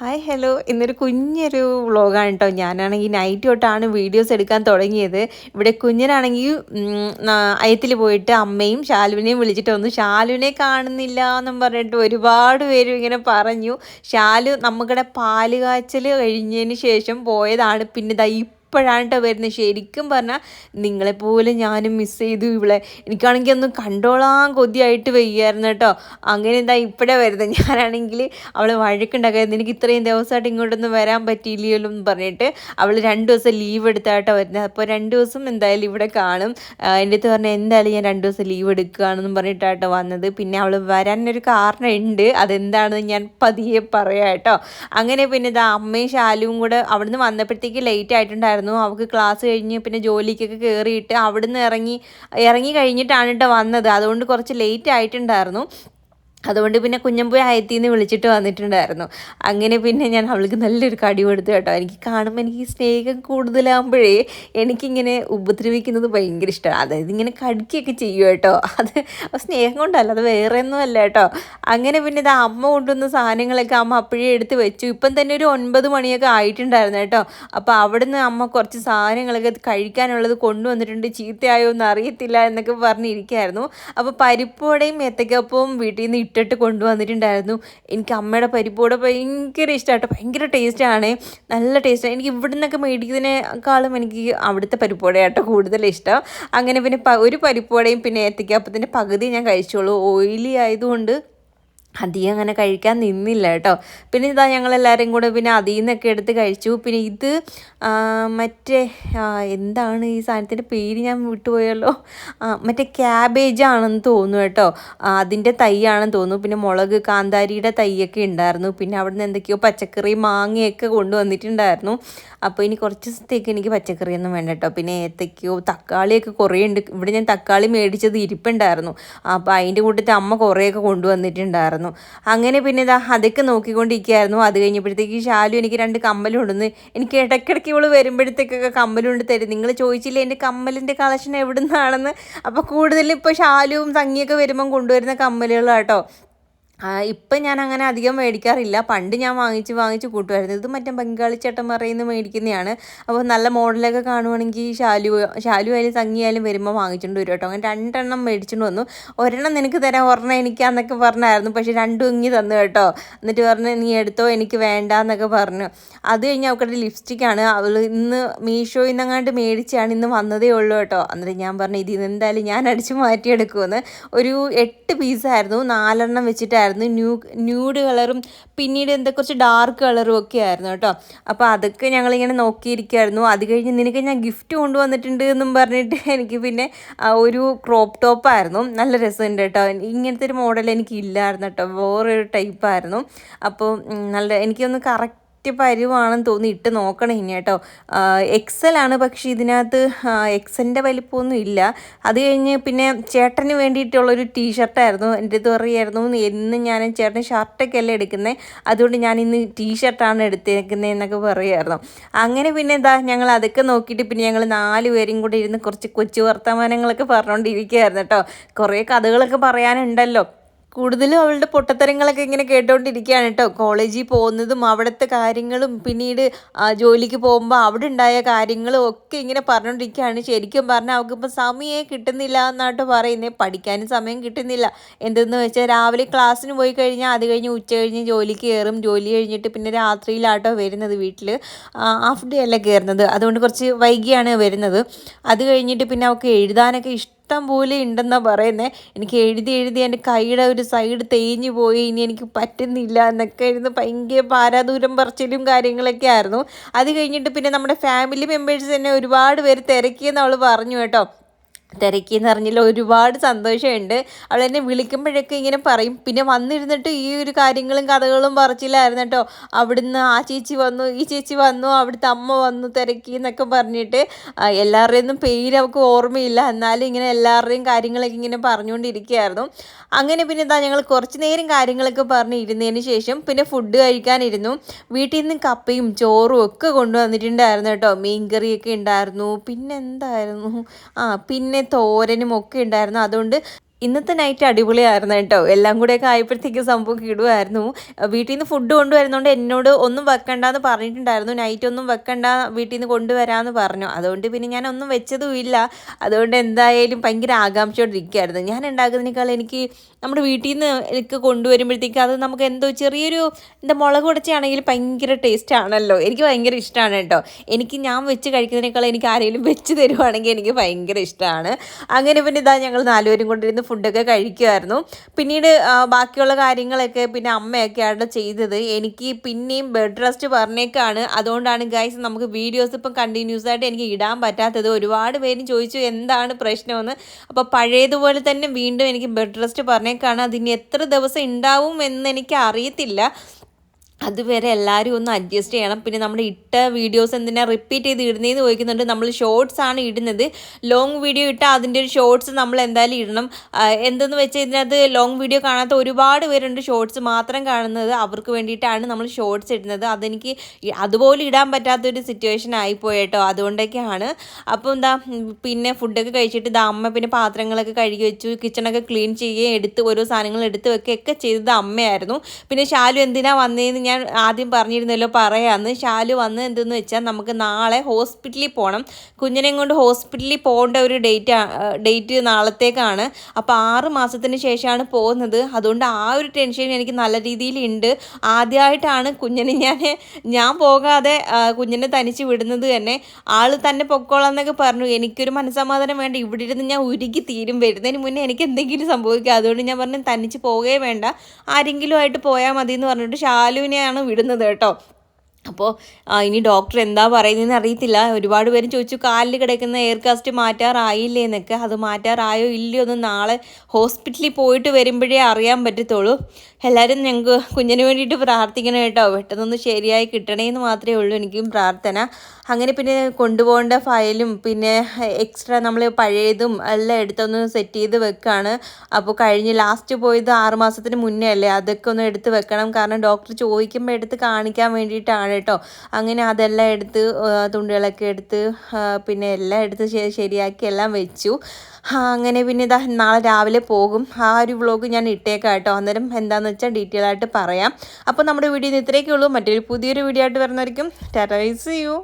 Hi hello ഇന്നൊരു കുഞ്ഞൊരു വ്ളോഗാണ് കേട്ടോ ഞാനാണെങ്കിൽ നൈറ്റ് തൊട്ടാണ് വീഡിയോസ് എടുക്കാൻ തുടങ്ങിയത്. ഇവിടെ കുഞ്ഞിനാണെങ്കിൽ അയത്തിൽ പോയിട്ട് അമ്മയും ശാലുവിനെയും വിളിച്ചിട്ട് വന്നു. ശാലുവിനെ കാണുന്നില്ല എന്നും പറഞ്ഞിട്ട് ഒരുപാട് പേരും ഇങ്ങനെ പറഞ്ഞു. ശാലു നമ്മുടെ പാൽ കാച്ചൽ കഴിഞ്ഞതിന് ശേഷം പോയതാണ്. പിന്നെ ദാ ഇപ്പോഴാണ് കേട്ടോ വരുന്നത്. ശരിക്കും പറഞ്ഞാൽ നിങ്ങളെപ്പോലെ ഞാനും മിസ് ചെയ്തു ഇവിടെ എനിക്കാണെങ്കിൽ ഒന്ന് കണ്ടോളാൻ കൊതിയായിട്ട് വയ്യായിരുന്നു കേട്ടോ. അങ്ങനെ എന്താ ഇപ്പോഴേ വരുന്നത്? ഞാനാണെങ്കിൽ അവൾ വഴക്കുണ്ടാക്കായിരുന്നു. എനിക്ക് ഇത്രയും ദിവസമായിട്ട് ഇങ്ങോട്ടൊന്നും വരാൻ പറ്റിയില്ലല്ലോ എന്ന് പറഞ്ഞിട്ട് അവൾ രണ്ട് ദിവസം ലീവ് എടുത്തായിട്ടോ വരുന്നത്. അപ്പോൾ രണ്ട് ദിവസം എന്തായാലും ഇവിടെ കാണും. എന്റെ അടുത്ത് പറഞ്ഞാൽ എന്തായാലും ഞാൻ രണ്ട് ദിവസം ലീവ് എടുക്കുകയാണെന്നും പറഞ്ഞിട്ടാട്ടോ വന്നത്. പിന്നെ അവൾ വരാനൊരു കാരണം ഉണ്ട് അതെന്താണെന്ന് ഞാൻ പതിയെ പറയാം കേട്ടോ. അങ്ങനെ പിന്നെ ഇതാ അമ്മയും ശാലുവും കൂടെ അവിടുന്ന് വന്നപ്പോഴത്തേക്ക് ലേറ്റ് ആയിട്ടുണ്ടായിരുന്നു. ഉണ്ടായിരുന്നു. അവൾക്ക് ക്ലാസ് കഴിഞ്ഞ് പിന്നെ ജോലിക്കൊക്കെ കയറിയിട്ട് അവിടുന്ന് ഇറങ്ങി ഇറങ്ങി കഴിഞ്ഞിട്ടാണ് കേട്ടോ വന്നത്. അതുകൊണ്ട് കുറച്ച് ലേറ്റ് ആയിട്ടുണ്ടായിരുന്നു. അതുകൊണ്ട് പിന്നെ കുഞ്ഞമ്പുഴ അയത്തിൽ നിന്ന് വിളിച്ചിട്ട് വന്നിട്ടുണ്ടായിരുന്നു. അങ്ങനെ പിന്നെ ഞാൻ അവൾക്ക് നല്ലൊരു കടി കൊടുത്തു കേട്ടോ. എനിക്ക് കാണുമ്പോൾ എനിക്ക് സ്നേഹം കൂടുതലാകുമ്പോഴേ എനിക്കിങ്ങനെ ഉപദ്രവിക്കുന്നത് ഭയങ്കര ഇഷ്ടമാണ് അതായത് ഇങ്ങനെ കടിക്കുകയൊക്കെ ചെയ്യും കേട്ടോ. അത് സ്നേഹം കൊണ്ടല്ല അത് വേറെ ഒന്നും അല്ല കേട്ടോ. അങ്ങനെ പിന്നെ ഇത് അമ്മ കൊണ്ടുവന്ന സാധനങ്ങളൊക്കെ അമ്മ അപ്പോഴേ എടുത്ത് വെച്ചു. ഇപ്പം തന്നെ ഒരു ഒൻപത് മണിയൊക്കെ ആയിട്ടുണ്ടായിരുന്നു കേട്ടോ. അപ്പോൾ അവിടുന്ന് അമ്മ കുറച്ച് സാധനങ്ങളൊക്കെ കഴിക്കാനുള്ളത് കൊണ്ടുവന്നിട്ടുണ്ട്. ചീത്തയായോ എന്ന് അറിയത്തില്ല എന്നൊക്കെ പറഞ്ഞിരിക്കുകയായിരുന്നു അപ്പോൾ പരിപ്പോടെയും ഏത്തക്കപ്പവും വീട്ടിൽ നിന്ന് ഇട്ടിട്ട് കൊണ്ടുവന്നിട്ടുണ്ടായിരുന്നു. എനിക്ക് അമ്മയുടെ പരിപ്പോടെ ഭയങ്കര ഇഷ്ടമായിട്ട് ഭയങ്കര ടേസ്റ്റാണ് നല്ല ടേസ്റ്റാണ് എനിക്ക് ഇവിടെ നിന്നൊക്കെ മേടിക്കുന്നതിനേക്കാളും എനിക്ക് അവിടുത്തെ പരിപ്പോടയാട്ടോ കൂടുതൽ ഇഷ്ടം. അങ്ങനെ പിന്നെ ഒരു പരിപ്പോടയും പിന്നെ ഏത്തയ്ക്കാപ്പത്തിന്റെ പകുതി ഞാൻ കഴിച്ചോളൂ ഓയിലി ആയതുകൊണ്ട് അധികം അങ്ങനെ കഴിക്കാൻ നിന്നില്ല കേട്ടോ. പിന്നെ ഇതാ ഞങ്ങളെല്ലാവരും കൂടെ പിന്നെ അതിൽ നിന്നൊക്കെ എടുത്ത് കഴിച്ചു. പിന്നെ ഇത് മറ്റേ എന്താണ് ഈ സാധനത്തിന്റെ പേര് ഞാൻ വിട്ടുപോയല്ലോ? മറ്റേ ക്യാബേജ് ആണെന്ന് തോന്നുന്നു കേട്ടോ. അതിന്റെ തൈയാണെന്ന് തോന്നുന്നു. പിന്നെ മുളക് കാന്താരിയുടെ തൈയൊക്കെ ഉണ്ടായിരുന്നു. പിന്നെ അവിടെ നിന്ന് എന്തൊക്കെയോ പച്ചക്കറി മാങ്ങയൊക്കെ കൊണ്ടുവന്നിട്ടുണ്ടായിരുന്നു. അപ്പോൾ ഇനി കുറച്ച് ദിവസത്തേക്ക് എനിക്ക് പച്ചക്കറിയൊന്നും വേണ്ട കേട്ടോ. പിന്നെ ഏത്തക്കയോ തക്കാളിയൊക്കെ കുറേ ഉണ്ട്. ഇവിടെ ഞാൻ തക്കാളി മേടിച്ചത് ഇരിപ്പുണ്ടായിരുന്നു. അപ്പോൾ അതിന്റെ കൂട്ടത്തിൽ അമ്മ കുറേയൊക്കെ കൊണ്ടുവന്നിട്ടുണ്ടായിരുന്നു. ഉണ്ടായിരുന്നു അങ്ങനെ പിന്നെ ഇതാ അതൊക്കെ നോക്കിക്കൊണ്ടിരിക്കുകയായിരുന്നു. അത് കഴിഞ്ഞപ്പോഴത്തേക്ക് ഷാലു എനിക്ക് രണ്ട് കമ്മലുണ്ടെന്ന് എനിക്ക് ഇടയ്ക്കിടയ്ക്ക് ഇവൾ വരുമ്പോഴത്തേക്കൊക്കെ കമ്മലുണ്ട് തരും. നിങ്ങൾ ചോദിച്ചില്ലേ എന്റെ കമ്മലിന്റെ കളക്ഷൻ എവിടെ നിന്നാണെന്ന് അപ്പോൾ കൂടുതലും ഇപ്പോൾ ഷാലുവും തങ്ങിയൊക്കെ വരുമ്പം കൊണ്ടുവരുന്ന കമ്മലുകളാട്ടോ. ഇപ്പം ഞാൻ അങ്ങനെ അധികം മേടിക്കാറില്ല. പണ്ട് ഞാൻ വാങ്ങിച്ച് വാങ്ങിച്ച് കൂട്ടുമായിരുന്നു. ഇത് മറ്റേ ബംഗാളി ചേട്ടന്മാരിൽ നിന്ന് മേടിക്കുന്നതാണ് അപ്പോൾ നല്ല മോഡലൊക്കെ കാണുവാണെങ്കിൽ ഷാലു ശാലു ആയാലും സംഗിയായാലും വരുമ്പോൾ വാങ്ങിച്ചുകൊണ്ട് വരും കേട്ടോ. അങ്ങനെ രണ്ടെണ്ണം മേടിച്ചുകൊണ്ട് വന്നു. ഒരെണ്ണം നിനക്ക് തരാം ഒരെണ്ണം എനിക്കാന്നൊക്കെ പറഞ്ഞായിരുന്നു. പക്ഷേ രണ്ടും ഇങ്ങി തന്നു കേട്ടോ. എന്നിട്ട് പറഞ്ഞു നീ എടുത്തോ എനിക്ക് വേണ്ട എന്നൊക്കെ പറഞ്ഞു. അത് കഴിഞ്ഞ് അവൾക്കൊരു ലിപ്സ്റ്റിക്കാണ് അവൾ ഇന്ന് മീഷോയിൽ നിന്നങ്ങാണ്ട് മേടിച്ചാണ് ഇന്ന് വന്നതേ ഉള്ളൂ കേട്ടോ. എന്നിട്ട് ഞാൻ പറഞ്ഞു ഇത് എന്തായാലും ഞാൻ അടിച്ച് മാറ്റിയെടുക്കുമെന്ന്. ഒരു എട്ട് പീസായിരുന്നു. നാലെണ്ണം വെച്ചിട്ടായിരുന്നു ഉണ്ടായിരുന്നു. ന്യൂ ന്യൂഡ് കളറും പിന്നീട് എന്താ കുറച്ച് ഡാർക്ക് കളറും ഒക്കെ ആയിരുന്നു കേട്ടോ. അപ്പോൾ അതൊക്കെ ഞങ്ങളിങ്ങനെ നോക്കിയിരിക്കുമായിരുന്നു അത് കഴിഞ്ഞ് നിനക്ക് ഞാൻ ഗിഫ്റ്റ് കൊണ്ടുവന്നിട്ടുണ്ട് എന്നും പറഞ്ഞിട്ട് എനിക്ക് പിന്നെ ഒരു ക്രോപ്പ് ടോപ്പായിരുന്നു നല്ല രസമുണ്ട് കേട്ടോ. ഇങ്ങനത്തെ ഒരു മോഡൽ എനിക്ക് ഇല്ലായിരുന്നു കേട്ടോ. വേറൊരു ടൈപ്പായിരുന്നു അപ്പോൾ നല്ല എനിക്കൊന്ന് കറക്റ്റ് കറക്റ്റ് പരുവാണെന്ന് തോന്നി ഇട്ട് നോക്കണം ഇനി കേട്ടോ. എക്സലാണ് പക്ഷേ ഇതിനകത്ത് എക്സലിന്റെ വലിപ്പമൊന്നും ഇല്ല. അത് കഴിഞ്ഞ് പിന്നെ ചേട്ടന് വേണ്ടിയിട്ടുള്ളൊരു ടീഷർട്ടായിരുന്നു എന്റെ അടുത്ത് പറയായിരുന്നു എന്ന് ഞാൻ ചേട്ടൻ ഷർട്ടൊക്കെ അല്ലേ എടുക്കുന്നത് അതുകൊണ്ട് ഞാൻ ഇന്ന് ടീഷർട്ടാണ് എടുത്തേക്കുന്നത് എന്നൊക്കെ പറയുമായിരുന്നു അങ്ങനെ പിന്നെ എന്താ ഞങ്ങൾ അതൊക്കെ നോക്കിയിട്ട് പിന്നെ ഞങ്ങൾ നാല് പേരും കൂടി ഇരുന്ന് കുറച്ച് കൊച്ചു വർത്തമാനങ്ങളൊക്കെ പറഞ്ഞുകൊണ്ടിരിക്കുകയായിരുന്നു കേട്ടോ. കുറേ കഥകളൊക്കെ പറയാനുണ്ടല്ലോ. കൂടുതലും അവളുടെ പൊട്ടത്തരങ്ങളൊക്കെ ഇങ്ങനെ കേട്ടോണ്ടിരിക്കുകയാണ് കേട്ടോ കോളേജിൽ പോകുന്നതും അവിടുത്തെ കാര്യങ്ങളും പിന്നീട് ജോലിക്ക് പോകുമ്പോൾ അവിടെ ഉണ്ടായ കാര്യങ്ങളും ഒക്കെ ഇങ്ങനെ പറഞ്ഞുകൊണ്ടിരിക്കുകയാണ് ശരിക്കും പറഞ്ഞാൽ അവൾക്കിപ്പോൾ സമയമേ കിട്ടുന്നില്ല എന്നാട്ടോ പറയുന്നത് പഠിക്കാനും സമയം കിട്ടുന്നില്ല. എന്തെന്ന് വെച്ചാൽ രാവിലെ ക്ലാസ്സിന് പോയി കഴിഞ്ഞാൽ അത് കഴിഞ്ഞ് ഉച്ച കഴിഞ്ഞ് ജോലിക്ക് കയറും. ജോലി കഴിഞ്ഞിട്ട് പിന്നെ രാത്രിയിലാട്ടോ വരുന്നത് വീട്ടിൽ ഹാഫ് ഡേ അല്ല കയറുന്നത്. അതുകൊണ്ട് കുറച്ച് വൈകിയാണ് വരുന്നത്. അത് കഴിഞ്ഞിട്ട് പിന്നെ അവൾക്ക് എഴുതാനൊക്കെ ഇഷ്ടം ഇഷ്ടം പോലെ ഉണ്ടെന്നാണ് പറയുന്നത് എനിക്ക് എഴുതി എഴുതി എന്റെ കൈയുടെ ഒരു സൈഡ് തേഞ്ഞു പോയി. ഇനി എനിക്ക് പറ്റുന്നില്ല എന്നൊക്കെ ആയിരുന്നു ഭയങ്കര പാരാദൂരം പറച്ചിലും കാര്യങ്ങളൊക്കെ ആയിരുന്നു. അത് കഴിഞ്ഞിട്ട് പിന്നെ നമ്മുടെ ഫാമിലി മെമ്പേഴ്സ് തന്നെ ഒരുപാട് പേര് തിരക്കിയെന്ന് അവൾ പറഞ്ഞു കേട്ടോ. തിരക്കിയെന്ന് പറഞ്ഞാൽ ഒരുപാട് സന്തോഷമുണ്ട്. അവൾ എന്നെ വിളിക്കുമ്പോഴൊക്കെ ഇങ്ങനെ പറയും പിന്നെ വന്നിരുന്നിട്ട് ഈ ഒരു കാര്യങ്ങളും കഥകളും പറച്ചില്ലായിരുന്നു കേട്ടോ അവിടുന്ന് ആ ചേച്ചി വന്നു ഈ ചേച്ചി വന്നു അവിടുത്തെ അമ്മ വന്നു തിരക്കി എന്നൊക്കെ പറഞ്ഞിട്ട് എല്ലാവരുടെയും പേര് അവൾക്ക് ഓർമ്മയില്ല. എന്നാലും ഇങ്ങനെ എല്ലാവരുടെയും കാര്യങ്ങളൊക്കെ ഇങ്ങനെ പറഞ്ഞുകൊണ്ടിരിക്കുകയായിരുന്നു. അങ്ങനെ പിന്നെ ഇതാ ഞങ്ങൾ കുറച്ച് നേരം കാര്യങ്ങളൊക്കെ പറഞ്ഞ് ഇരുന്നതിന് ശേഷം പിന്നെ ഫുഡ് കഴിക്കാനിരുന്നു. വീട്ടിൽ നിന്ന് കപ്പയും ചോറും ഒക്കെ കൊണ്ടുവന്നിട്ടുണ്ടായിരുന്നു കേട്ടോ. മീൻകറിയൊക്കെ ഉണ്ടായിരുന്നു. പിന്നെ എന്തായിരുന്നു ആ പിന്നെ തോരനും ഒക്കെ ഉണ്ടായിരുന്നു. അതുകൊണ്ട് ഇന്നത്തെ നൈറ്റ് അടിപൊളിയായിരുന്നു കേട്ടോ. എല്ലാം കൂടെയൊക്കെ ആയപ്പോഴത്തേക്ക് സംഭവം കിടുമായിരുന്നു. വീട്ടിൽ നിന്ന് ഫുഡ് കൊണ്ടുവരുന്നതുകൊണ്ട് എന്നോട് ഒന്നും വെക്കണ്ടെന്ന് പറഞ്ഞിട്ടുണ്ടായിരുന്നു. നൈറ്റ് ഒന്നും വെക്കണ്ട വീട്ടിൽ നിന്ന് കൊണ്ടുവരാമെന്ന് പറഞ്ഞു. അതുകൊണ്ട് പിന്നെ ഞാൻ ഒന്നും വെച്ചതും ഇല്ല. അതുകൊണ്ട് എന്തായാലും ഭയങ്കര ആകാംക്ഷയോടെ ഇരിക്കുകയായിരുന്നു ഞാൻ ഉണ്ടാക്കുന്നതിനേക്കാൾ എനിക്ക് നമ്മുടെ വീട്ടിൽ നിന്ന് എനിക്ക് കൊണ്ടുവരുമ്പോഴത്തേക്ക് അത് നമുക്ക് എന്തോ ചെറിയൊരു എന്താ മുളക് ഉടച്ചാണെങ്കിൽ ഭയങ്കര ടേസ്റ്റ് ആണല്ലോ. എനിക്ക് ഭയങ്കര ഇഷ്ടമാണ് കേട്ടോ. എനിക്ക് ഞാൻ വെച്ച് കഴിക്കുന്നതിനേക്കാൾ എനിക്ക് ആരെങ്കിലും വെച്ച് തരുവാണെങ്കിൽ എനിക്ക് ഭയങ്കര ഇഷ്ടമാണ് അങ്ങനെ പിന്നെ ഇതാ ഞങ്ങൾ നാലുപേരും കൊണ്ടിരുന്ന് ഫുഡൊക്കെ കഴിക്കുമായിരുന്നു പിന്നീട് ബാക്കിയുള്ള കാര്യങ്ങളൊക്കെ പിന്നെ അമ്മയൊക്കെ അമ്മയൊക്കെയാണ് ചെയ്തത്. എനിക്ക് പിന്നെയും ബെഡ് റെസ്റ്റ് പറഞ്ഞേക്കാണ്. അതുകൊണ്ടാണ് ഗൈസ് നമുക്ക് വീഡിയോസ് ഇപ്പം കണ്ടിന്യൂസ് ആയിട്ട് എനിക്ക് ഇടാൻ പറ്റാത്തത്. ഒരുപാട് പേരും ചോദിച്ചു എന്താണ് പ്രശ്നമെന്ന്. അപ്പോൾ പഴയതുപോലെ തന്നെ വീണ്ടും എനിക്ക് ബെഡ് റെസ്റ്റ് പറഞ്ഞേക്കാണ്. അതിന് എത്ര ദിവസം ഉണ്ടാവും എന്ന് എനിക്ക് അറിയത്തില്ല അതുവരെ എല്ലാവരും ഒന്ന് അഡ്ജസ്റ്റ് ചെയ്യണം. പിന്നെ നമ്മൾ ഇട്ട വീഡിയോസ് എന്തിനാ റിപ്പീറ്റ് ചെയ്ത് ഇടുന്നതെന്ന് ചോദിക്കുന്നുണ്ട്. നമ്മൾ ഷോർട്സ് ആണ് ഇടുന്നത്. ലോങ് വീഡിയോ ഇട്ടാൽ അതിന്റെ ഒരു ഷോർട്സ് നമ്മൾ എന്തായാലും ഇടണം. എന്തെന്ന് വെച്ചാൽ ഇതിനകത്ത് ലോങ് വീഡിയോ കാണാത്ത ഒരുപാട് പേരുണ്ട് ഷോർട്സ് മാത്രം കാണുന്നത്. അവർക്ക് വേണ്ടിയിട്ടാണ് നമ്മൾ ഷോർട്സ് ഇടുന്നത്. അതെനിക്ക് അതുപോലെ ഇടാൻ പറ്റാത്തൊരു സിറ്റുവേഷൻ ആയിപ്പോയേട്ടോ അതുകൊണ്ടൊക്കെയാണ്. അപ്പോൾ എന്താ പിന്നെ ഫുഡൊക്കെ കഴിച്ചിട്ട് ഇതാ അമ്മ പിന്നെ പാത്രങ്ങളൊക്കെ കഴുകി വെച്ചു. കിച്ചണൊക്കെ ക്ലീൻ ചെയ്യുകയും എടുത്ത് ഓരോ സാധനങ്ങൾ എടുത്ത് വെക്കുകയൊക്കെ ചെയ്തത് അമ്മയായിരുന്നു. പിന്നെ ശാലു എന്തിനാ വന്നതെന്ന് ഞാൻ ആദ്യം പറഞ്ഞിരുന്നല്ലോ പറയാമെന്ന് ഷാലു വന്ന് എന്തെന്ന് വെച്ചാൽ നമുക്ക് നാളെ ഹോസ്പിറ്റലിൽ പോകണം കുഞ്ഞിനെയും കൊണ്ട് ഹോസ്പിറ്റലിൽ പോകേണ്ട ഒരു ഡേറ്റ് ഡേറ്റ് നാളത്തേക്കാണ്. അപ്പോൾ ആറ് മാസത്തിന് ശേഷമാണ് പോകുന്നത്. അതുകൊണ്ട് ആ ഒരു ടെൻഷൻ എനിക്ക് നല്ല രീതിയിലുണ്ട്. ആദ്യമായിട്ടാണ് കുഞ്ഞിനെ ഞാൻ ഞാൻ പോകാതെ കുഞ്ഞിനെ തനിച്ച് വിടുന്നത് തന്നെ. ആൾ തന്നെ പൊക്കോളാം എന്നൊക്കെ പറഞ്ഞു. എനിക്കൊരു മനസ്സമാധാനം വേണ്ട. ഇവിടെ ഇരുന്ന് ഞാൻ ഉരുകി തീരും. വരുന്നതിന് മുന്നേ എനിക്ക് എന്തെങ്കിലും സംഭവിക്കുക അതുകൊണ്ട് ഞാൻ പറഞ്ഞു തനിച്ച് പോകേ വേണ്ട. ആരെങ്കിലും ആയിട്ട് പോയാൽ മതി എന്ന് പറഞ്ഞിട്ട് ശാലുവിനെ തന്നെയാണ് വിടുന്നത് കേട്ടോ. അപ്പോൾ ഇനി ഡോക്ടർ എന്താ പറയുന്നതെന്ന് അറിയത്തില്ല. ഒരുപാട് പേരും ചോദിച്ചു കാലിൽ കിടക്കുന്ന എയർ കാസ്റ്റ് മാറ്റാറായില്ലേ എന്നൊക്കെ. അത് മാറ്റാറായോ ഇല്ലയോ എന്ന് നാളെ ഹോസ്പിറ്റലിൽ പോയിട്ട് വരുമ്പോഴേ അറിയാൻ പറ്റത്തുള്ളൂ. എല്ലാവരും ഞങ്ങൾക്ക് കുഞ്ഞിന് വേണ്ടിയിട്ട് പ്രാർത്ഥിക്കണം കേട്ടോ. പെട്ടെന്നൊന്ന് ശരിയായി കിട്ടണേന്ന് മാത്രമേ ഉള്ളൂ എനിക്കും പ്രാർത്ഥന. അങ്ങനെ പിന്നെ കൊണ്ടുപോകേണ്ട ഫയലും പിന്നെ എക്സ്ട്രാ നമ്മൾ പഴയതും എല്ലാം എടുത്തൊന്ന് സെറ്റ് ചെയ്ത് വെക്കുകയാണ് അപ്പോൾ കഴിഞ്ഞ് ലാസ്റ്റ് പോയത് ആറുമാസത്തിന് മുന്നേ അല്ലേ? അതൊക്കെ ഒന്ന് എടുത്ത് വെക്കണം. കാരണം ഡോക്ടർ ചോദിക്കുമ്പോൾ എടുത്ത് കാണിക്കാൻ വേണ്ടിയിട്ടാണ് കേട്ടോ. അങ്ങനെ അതെല്ലാം എടുത്ത് തുണ്ടുകളൊക്കെ എടുത്ത് പിന്നെ എല്ലാം എടുത്ത് ശരിയാക്കി എല്ലാം വെച്ചു. അങ്ങനെ പിന്നെ ഇതാ നാളെ രാവിലെ പോകും. ആ ഒരു വ്ളോഗ് ഞാൻ ഇട്ടേക്കാം കേട്ടോ. അന്നേരം എന്താണെന്ന് വെച്ചാൽ ഡീറ്റെയിൽ ആയിട്ട് പറയാം. അപ്പോൾ നമ്മുടെ വീഡിയോ ഇത്രയൊക്കെ ഉള്ളൂ മറ്റൊരു പുതിയൊരു വീഡിയോ ആയിട്ട് വരുന്നതായിരിക്കും. ടാറ്റ യു